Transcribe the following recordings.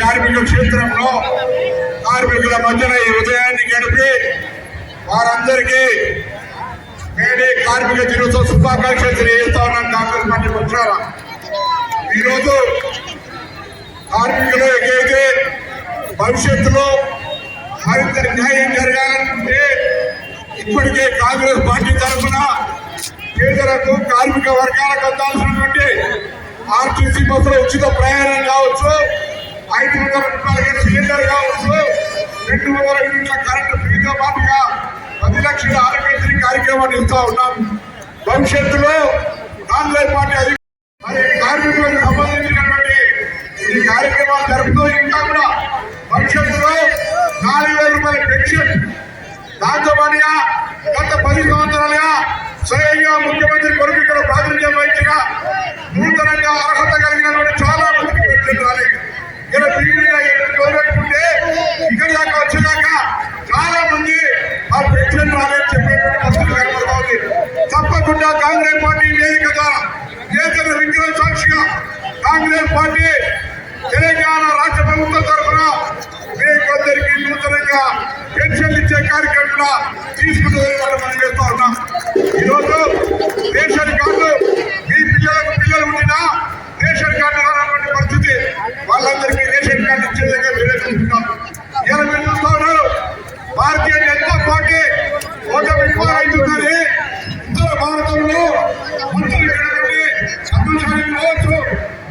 కార్మిక క్షేత్రంలో కార్మికుల మధ్యన ఈ ఉదయాన్ని గడిపి వారందరికీ మేడే కార్మిక దినోత్సవ శుభాకాంక్షలు తెలియజేస్తా ఉన్నాను కాంగ్రెస్ పార్టీ మిత్రాల ఈరోజు కార్మికులు ఏదైతే భవిష్యత్తులో మరింత న్యాయం జరగాలంటే ఇప్పటికే కాంగ్రెస్ పార్టీ తరఫున పేదలకు కార్మిక వర్గాలకు అందాల్సినటువంటి ఆర్టీసీ బస్సులో ఉచిత ప్రయాణం కావచ్చు ఐదు వందల రూపాయలకి సిలిండర్ కావచ్చు రెండు వందల యూనిట్ల కరెంటు ఫ్రీతో పాటుగా పది లక్షల ఆరోగ్యశ్రీ కార్యక్రమాన్ని ఇస్తా ఉన్నాం. భవిష్యత్తులో కాంగ్రెస్ పార్టీ అధిక మరి కార్మికులకు సంబంధించినటువంటి ఈ కార్యక్రమాలు జరుపుతూ ఇంకా కూడా భవిష్యత్తులో నాలుగు వేల రూపాయల పెన్షన్ దాంతో పాటుగా గత పది సంవత్సరాలుగా స్వయంగా ముఖ్యమంత్రి కొరకు ఇక్కడ ప్రాతినిధ్యం వహించగా నూతనంగా అర్హత కలిగినటువంటి చాలా మందికి పెన్షన్ రాలేదు ఇక్కడ దీనిగా కోరుకుంటే ఇక్కడ దాకా వచ్చేదాకా చాలా మంది ఆ పెన్షన్ రాలేదు చెప్పేటువంటి పరిస్థితి కనబడుతోంది తప్పకుండా కాంగ్రెస్ పార్టీ వేదిక ద్వారా నేతల విగ్రహ సాక్షిగా కాంగ్రెస్ పార్టీ తెలంగాణ రాష్ట్ర ప్రభుత్వం తరఫున మీ కొందరికి నూతనంగా పెన్షన్లు ఇచ్చే కార్యక్రమం కూడా తీసుకుంటుందని మనం చేస్తా ఉన్నాం. కార్డు ఇచ్చే దగ్గర విలేస్తున్నాం ఇలా మీరు చూస్తా ఉన్నారు భారతీయ జనతా పార్టీ ఒక విఫలమవుతుందని ఉత్తర భారతంలో మంత్రులు ఎక్కడంటే అభివృద్ధి కావచ్చు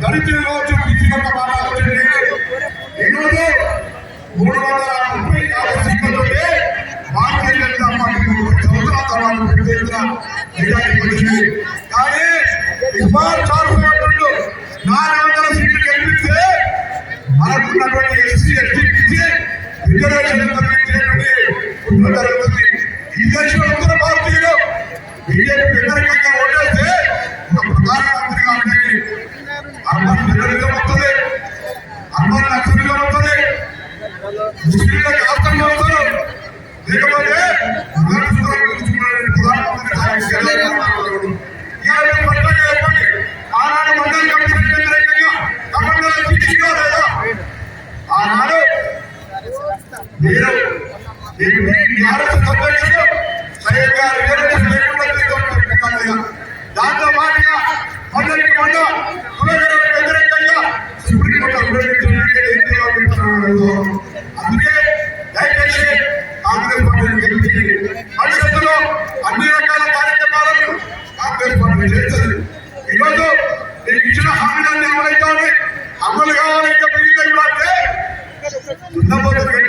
దళితులు కావచ్చు బీసీలకు మాట్లాడుతుంది ఈరోజు మూడు వందల ముప్పై యాభై సీట్లతోనే భారతీయ జనతా పార్టీ సంవత్సరాల తర్వాత పెద్ద ఎత్తున వచ్చింది కానీ జరుగుతుంది ఈ దేశంలో ఉత్తర భారతీయులు బీజేపీ వ్యతిరేకంగా ఓటేస్తే ఒక ప్రధానమంత్రిగా ఉండేది అర్బన్ జర్నలిజం వస్తుంది. అర్బన్ నక్సలిజం వస్తుంది. మీరు మీ ఆర్ఎస్ అధ్యక్షుడు స్వయంగా లేకుండా దాంతో పాటుగా మొదటి మొన్న వ్యతిరేకంగా సుప్రీంకోర్టు అందుకే దయచేసి కాంగ్రెస్ పార్టీ గెలిచింది భవిష్యత్తులో అన్ని రకాల కార్యక్రమాలను కాంగ్రెస్ పార్టీ చేస్తుంది. ఈరోజు నేను ఇచ్చిన హామీలన్నీ అమలైతే అమలు కావాలంటే మిగిలిన అంటే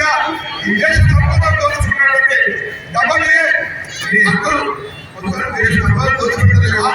మంత్రి పాల్గొంటున్నారు నేను బీజేపీ టీఆర్ఎస్ ఓటైతే వేస్ట్ అవుతుంది కాంగ్రెస్ మిగిలిన ఎమ్మెల్యేలు మంత్రులు ఉన్నారు ముఖ్యమంత్రి రేవంత్ రెడ్డి గారు ఉన్నారు ఈ ప్రభుత్వానికి పార్లమెంట్ సభ్యుడిగా రాజేంద్రరావు గారికి గెలిపిస్తే మాకు మరింత సమాధించి మేము ఎదురు చేయడం అవకాశం ఉంది దయచేసి ఇలా ప్రధానమంత్రి చెయ్యం ఆర్ఆర్ ట్యాక్సీలు ఆర్ఆర్ ట్యాక్సీలు మీరు కేకే పేరు మీద ఈ భారతదేశ ఆస్తిని ఆ దాని అమ్మాయి పేరు మీద ఈ దేశ సంపద దోచుకున్నటువంటి డబల్ ఏ ఈ హక్కులు మొత్తం దేశ సంపద దోచుకుంటుంది కదా